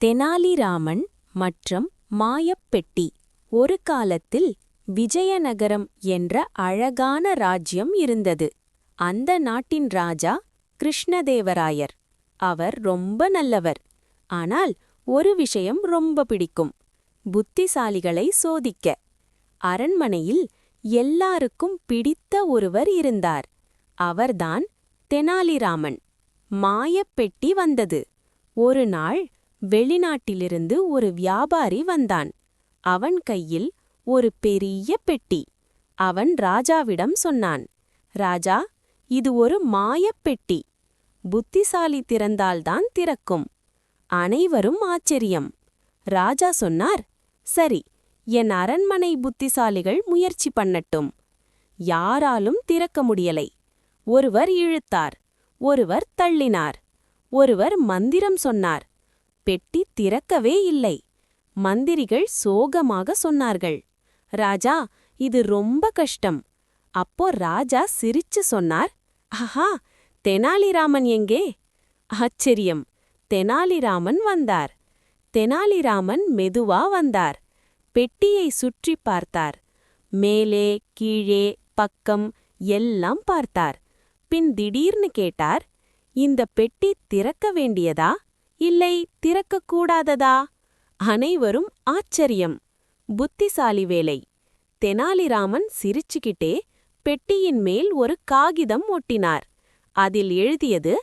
தெனாலிராமன் மற்றும் மாயப்பெட்டி ஒரு காலத்தில் விஜயநகரம் என்ற அழகான ராஜ்யம் இருந்தது. அந்த நாட்டின் ராஜா கிருஷ்ணதேவராயர். அவர் ரொம்ப நல்லவர். ஆனால் ஒரு விஷயம் ரொம்ப பிடிக்கும். புத்திசாலிகளை சோதிக்க. அரண்மனையில் எல்லாருக்கும் பிடித்த ஒருவர் இருந்தார். அவர்தான் தெனாலிராமன். மாயப்பெட்டி வந்தது. ஒரு நாள் வெளிநாட்டிலிருந்து ஒரு வியாபாரி வந்தான். அவன் கையில் ஒரு பெரிய பெட்டி. அவன் ராஜாவிடம் சொன்னான் ராஜா இது ஒரு மாயப்பெட்டி புத்திசாலி திறந்தால்தான் திறக்கும். அனைவரும் ஆச்சரியம். ராஜா சொன்னார் சரி என் அரண்மனை புத்திசாலிகள் முயற்சி பண்ணட்டும். யாராலும் திறக்க முடியலை. ஒருவர் இழுத்தார் ஒருவர் தள்ளினார் ஒருவர் மந்திரம் சொன்னார் பெட்டி திறக்கவே இல்லை. மந்திரிகள் சோகமாக சொன்னார்கள். ராஜா இது ரொம்ப கஷ்டம். அப்போ ராஜா சிரிச்சு சொன்னார். ஆஹா தெனாலிராமன் எங்கே? ஆச்சரியம் தெனாலிராமன் வந்தார். தெனாலிராமன் மெதுவா வந்தார். பெட்டியை சுற்றி பார்த்தார். மேலே கீழே பக்கம் எல்லாம் பார்த்தார். பின் திடீர்னு கேட்டார் இந்த பெட்டி திறக்க வேண்டியதா? இல்லை திறக்கக்கூடாததா? அனைவரும் ஆச்சரியம். புத்திசாலி வேலை. தெனாலிராமன் சிரிச்சுக்கிட்டே பெட்டியின் மேல் ஒரு காகிதம் ஒட்டினார். அதில் எழுதியது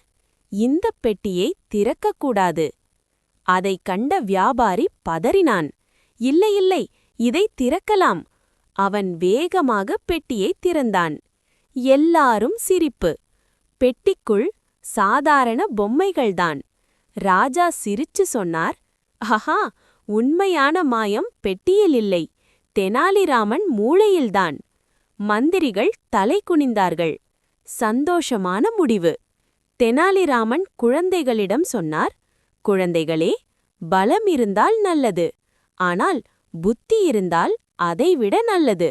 இந்த பெட்டியை திறக்கக்கூடாது. அதை கண்ட வியாபாரி பதறினான். இல்லை இல்லை இதை திறக்கலாம். அவன் வேகமாக பெட்டியை திறந்தான். எல்லாரும் சிரிப்பு. பெட்டிக்குள் சாதாரண பொம்மைகள்தான். ராஜா சிரிச்சு சொன்னார் ஹஹா உண்மையான மாயம் பெட்டியில் இல்லை தெனாலிராமன் மூளையில்தான். மந்திரிகள் தலை குனிந்தார்கள். சந்தோஷமான முடிவு. தெனாலிராமன் குழந்தைகளிடம் சொன்னார் குழந்தைகளே பலம் இருந்தால் நல்லது ஆனால் புத்தி இருந்தால் அதைவிட நல்லது.